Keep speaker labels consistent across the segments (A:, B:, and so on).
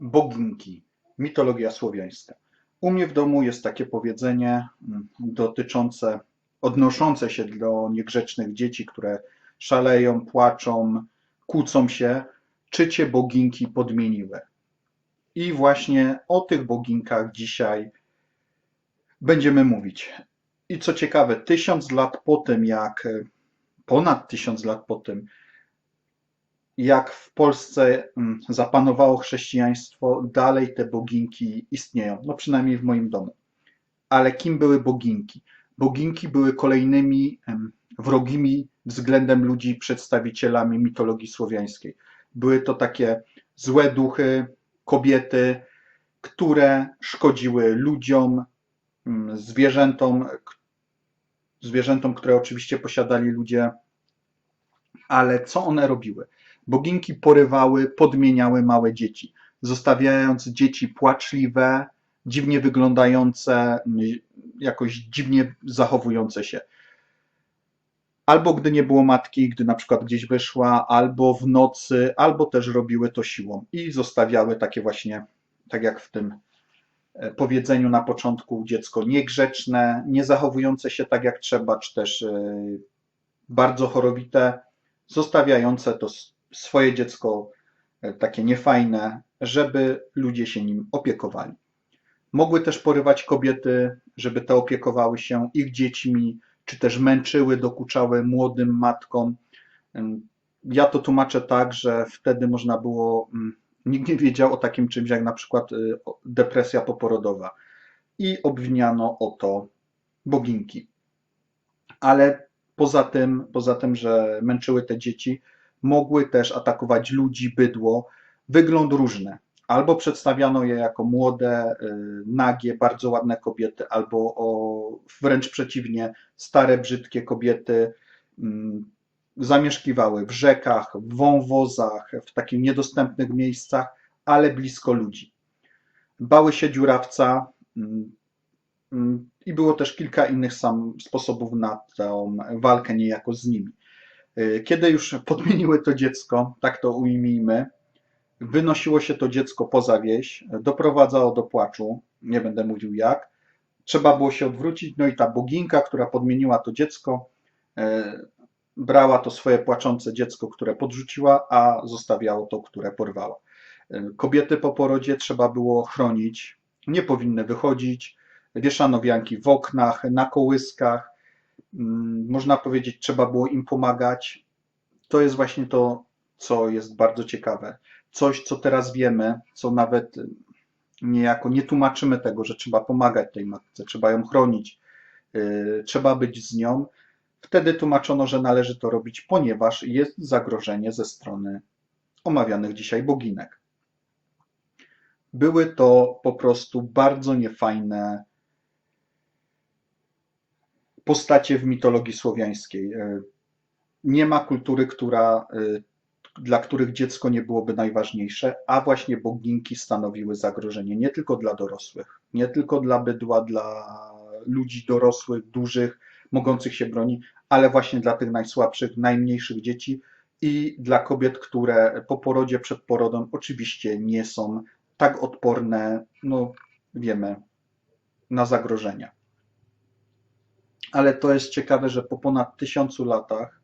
A: Boginki. Mitologia słowiańska. U mnie w domu jest takie powiedzenie mm, dotyczące, odnoszące się do niegrzecznych dzieci, które szaleją, płaczą, kłócą się, czy cię boginki podmieniły. I właśnie o tych boginkach dzisiaj będziemy mówić. I co ciekawe, tysiąc lat po tym, jak ponad tysiąc lat po tym, jak w Polsce mm, zapanowało chrześcijaństwo, dalej te boginki istnieją, no przynajmniej w moim domu. Ale kim były boginki? Boginki były kolejnymi wrogimi względem ludzi przedstawicielami mitologii słowiańskiej. Były to takie złe duchy, kobiety, które szkodziły ludziom, mm, zwierzętom, zwierzętom, które oczywiście posiadali ludzie, ale co one robiły? Boginki porywały, podmieniały małe dzieci, zostawiając dzieci płaczliwe, dziwnie wyglądające, jakoś dziwnie zachowujące się. Albo gdy nie było matki, gdy na przykład gdzieś wyszła, albo w nocy, albo też robiły to siłą i zostawiały takie właśnie, tak jak w tym e, powiedzeniu na początku, dziecko niegrzeczne, nie zachowujące się tak jak trzeba, czy też e, bardzo chorowite, zostawiające to swoje dziecko e, takie niefajne, żeby ludzie się nim opiekowali. Mogły też porywać kobiety, żeby te opiekowały się ich dziećmi, czy też męczyły, dokuczały młodym matkom. Ja to tłumaczę tak, że wtedy można było, mm, nikt nie wiedział o takim czymś jak na przykład y, depresja poporodowa i obwiniano o to boginki. Ale poza tym, poza tym, że męczyły te dzieci, mogły też atakować ludzi, bydło, wygląd różny. Albo przedstawiano je jako młode, y, nagie, bardzo ładne kobiety, albo o, wręcz przeciwnie, stare, brzydkie kobiety mm, zamieszkiwały w rzekach, w wąwozach, w takich niedostępnych miejscach, ale blisko ludzi. Bały się dziurawca mm, mm, i było też kilka innych sam sposobów na tę walkę niejako z nimi. Y, Kiedy już podmieniły to dziecko, tak to ujmijmy, wynosiło się to dziecko poza wieś, doprowadzało do płaczu, nie będę mówił jak, trzeba było się odwrócić, no i ta boginka, która podmieniła to dziecko, e, brała to swoje płaczące dziecko, które podrzuciła, a zostawiało to, które porwała. E, Kobiety po porodzie trzeba było chronić, nie powinny wychodzić, wieszano wianki w oknach, na kołyskach, można powiedzieć, trzeba było im pomagać. To jest właśnie to, co jest bardzo ciekawe. Coś, co teraz wiemy, co nawet y, niejako nie tłumaczymy tego, że trzeba pomagać tej matce, trzeba ją chronić, yy, trzeba być z nią. Wtedy tłumaczono, że należy to robić, ponieważ jest zagrożenie ze strony omawianych dzisiaj boginek. Były to po prostu bardzo niefajne postacie w mitologii słowiańskiej. E, Nie ma kultury, która, e, dla których dziecko nie byłoby najważniejsze, a właśnie boginki stanowiły zagrożenie nie tylko dla dorosłych, nie tylko dla bydła, dla ludzi dorosłych, dużych, mogących się bronić, ale właśnie dla tych najsłabszych, najmniejszych dzieci i dla kobiet, które po porodzie, przed porodem oczywiście nie są tak odporne, no wiemy, na zagrożenia ale to jest ciekawe, że po ponad tysiącu latach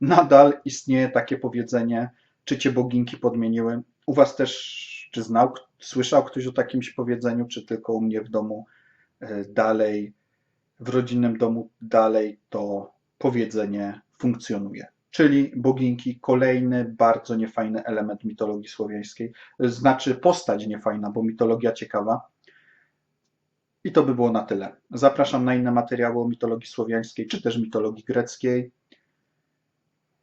A: nadal istnieje takie powiedzenie, czy cię boginki podmieniły. U was też, czy znał, słyszał ktoś o takimś powiedzeniu, czy tylko u mnie w domu e, dalej, w rodzinnym domu dalej to powiedzenie funkcjonuje. Czyli boginki, kolejny bardzo niefajny element mitologii słowiańskiej, znaczy postać niefajna, bo mitologia ciekawa, i to by było na tyle. Zapraszam na inne materiały o mitologii słowiańskiej, czy też mitologii greckiej.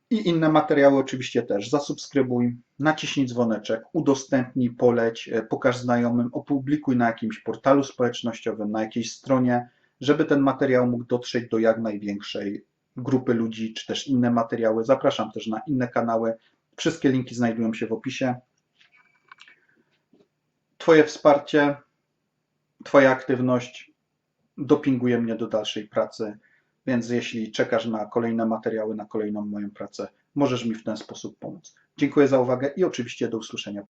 A: I inne materiały oczywiście też. Zasubskrybuj, naciśnij dzwoneczek, udostępnij, poleć, e, pokaż znajomym, opublikuj na jakimś portalu społecznościowym, na jakiejś stronie, żeby ten materiał mógł dotrzeć do jak największej grupy ludzi, czy też inne materiały. Zapraszam też na inne kanały. Wszystkie linki znajdują się w opisie. Twoje wsparcie Twoja aktywność dopinguje mnie do dalszej pracy, więc jeśli czekasz na kolejne materiały, na kolejną moją pracę, możesz mi w ten sposób pomóc. Dziękuję za uwagę i oczywiście do usłyszenia.